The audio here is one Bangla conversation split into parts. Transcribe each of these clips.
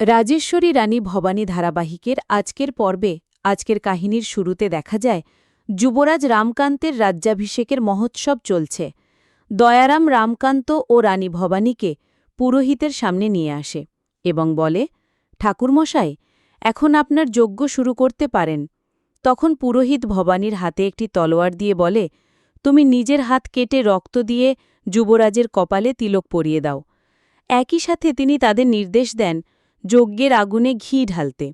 রাজেশ্বরী রানী ভবানী ধারাবাহিকের আজকের পর্বে, আজকের কাহিনীর শুরুতে দেখা যায়, যুবরাজ রামকান্তের রাজ্যাভিষেকের মহোৎসব চলছে। দয়ারাম রামকান্ত ও রানী ভবানীকে পুরোহিতের সামনে নিয়ে আসে এবং বলে, ঠাকুরমশাই, এখন আপনার যজ্ঞ শুরু করতে পারেন। তখন পুরোহিত ভবানীর হাতে একটি তলোয়ার দিয়ে বলে, তুমি নিজের হাত কেটে রক্ত দিয়ে যুবরাজের কপালে তিলক পরিয়ে দাও। একই সাথে তিনি তাদের নির্দেশ দেন যজ্ঞের আগুনে ঘি ঢালতে।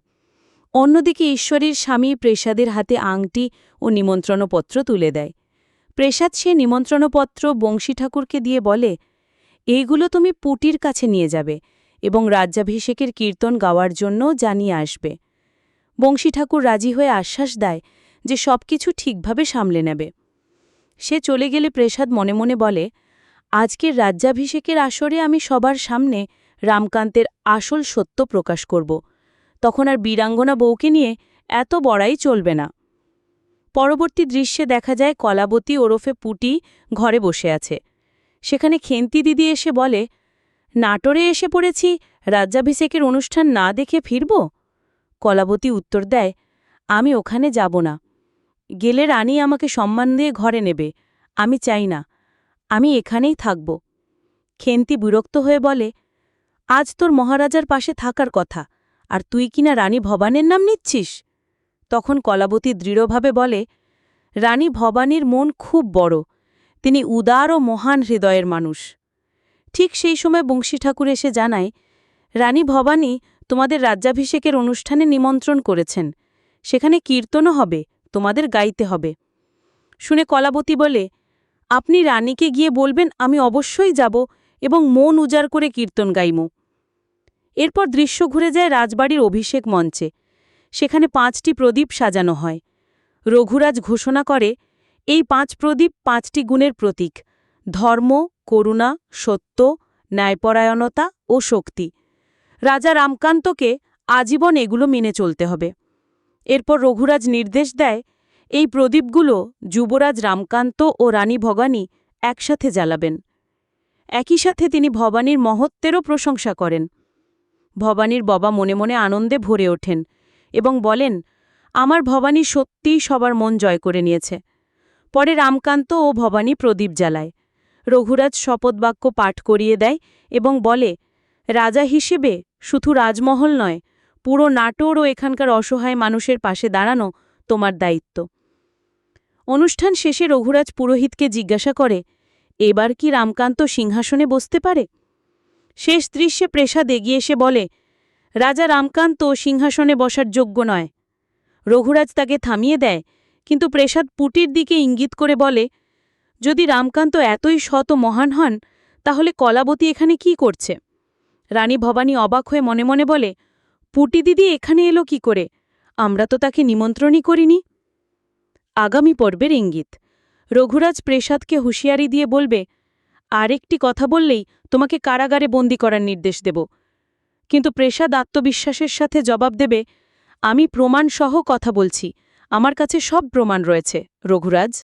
অন্যদিকে ঈশ্বরীর স্বামী প্রেসাদের হাতে আংটি ও নিমন্ত্রণপত্র তুলে দেয়। প্রেসাদ সে নিমন্ত্রণপত্র বংশী ঠাকুরকে দিয়ে বলে, এইগুলো তুমি পুটির কাছে নিয়ে যাবে এবং রাজ্যাভিষেকের কীর্তন গাওয়ার জন্য জানিয়ে আসবে বংশী ঠাকুর রাজি হয়ে আশ্বাস দেয় যে সবকিছু ঠিকভাবে সামলে নেবে। সে চলে গেলে প্রেসাদ মনে মনে বলে, আজকের রাজ্যাভিষেকের আসরে আমি সবার সামনে রামকান্তের আসল সত্য প্রকাশ করব। তখন আর বীরাঙ্গনা বউকে নিয়ে এত বড়াই চলবে না। পরবর্তী দৃশ্যে দেখা যায় কলাবতী ওরফে পুটি ঘরে বসে আছে। সেখানে খেন্তি দিদি এসে বলে, নাটোরে এসে পড়েছি, রাজ্যাভিষেকের অনুষ্ঠান না দেখে ফিরব? কলাবতী উত্তর দেয়, আমি ওখানে যাব না। গেলে রানী আমাকে সম্মান দিয়ে ঘরে নেবে, আমি চাই না। আমি এখানেই থাকব। খেন্তি বিরক্ত হয়ে বলে আজ তোর মহারাজার পাশে থাকার কথা, আর তুই কিনা রানী ভবানের নাম নিচ্ছিস? তখন কলাবতী দৃঢ়ভাবে বলে, রানী ভবানীর মন খুব বড়, তিনি উদার ও মহান হৃদয়ের মানুষ। ঠিক সেই সময় বংশী ঠাকুর এসে জানায়, রানী ভবানী তোমাদের রাজ্যাভিষেকের অনুষ্ঠানে নিমন্ত্রণ করেছেন, সেখানে কীর্তনও হবে, তোমাদের গাইতে হবে। শুনে কলাবতী বলে, আপনি রানীকে গিয়ে বলবেন আমি অবশ্যই যাব এবং মন উজাড় করে কীর্তন গাইমু। এরপর দৃশ্য ঘুরে যায় রাজবাড়ির অভিষেক মঞ্চে। সেখানে পাঁচটি প্রদীপ সাজানো হয়। রঘুরাজ ঘোষণা করে, এই পাঁচ প্রদীপ পাঁচটি গুণের প্রতীক। ধর্ম, করুণা, সত্য, ন্যায়পরায়ণতা ও শক্তি। রাজা রামকান্তকে আজীবন এগুলো মেনে চলতে হবে। এরপর রঘুরাজ নির্দেশ দেয়, এই প্রদীপগুলো যুবরাজ রামকান্ত ও রানী ভবানী একসাথে জ্বালাবেন। একই সাথে তিনি ভবানীর মহত্বেরও প্রশংসা করেন। ভবানীর বাবা মনে মনে আনন্দে ভরে ওঠেন এবং বলেন, আমার ভবানী সত্যিই সবার মন জয় করে নিয়েছে। পরে রামকান্ত ও ভবানী প্রদীপ জ্বালায়। রঘুরাজ শপথবাক্য পাঠ করিয়ে দেয় এবং বলে, রাজা হিসেবে শুধু রাজমহল নয়, পুরো নাটোর ও এখানকার অসহায় মানুষের পাশে দাঁড়ানো তোমার দায়িত্ব। অনুষ্ঠান শেষে রঘুরাজ পুরোহিতকে জিজ্ঞাসা করে, এবার কি রামকান্ত সিংহাসনে বসতে পারে? শেষ দৃশ্যে প্রেসাদ এগিয়ে এসে বলে, রাজা রামকান্ত সিংহাসনে বসার যোগ্য নয়। রঘুরাজ তাকে থামিয়ে দেয়, কিন্তু প্রেসাদ পুটির দিকে ইঙ্গিত করে বলে, যদি রামকান্ত এতই শত মহান হন, তাহলে কলাবতী এখানে কি করছে? রানী ভবানী অবাক হয়ে মনে মনে বলে, পুটি দিদি এখানে এলো কি করে? আমরা তো তাকে নিমন্ত্রণই করিনি। আগামী পর্বের ইঙ্গিত। রঘুরাজ প্রেসাদকে হুঁশিয়ারি দিয়ে বলবে আরেকটি কথা বললেই তোমাকে কারাগারে বন্দি করার নির্দেশ দেব। কিন্তু প্রেসাদ আত্মবিশ্বাসের সাথে জবাব দেবে, আমি প্রমাণসহ কথা বলছি। আমার কাছে সব প্রমাণ রয়েছে, রঘুরাজ।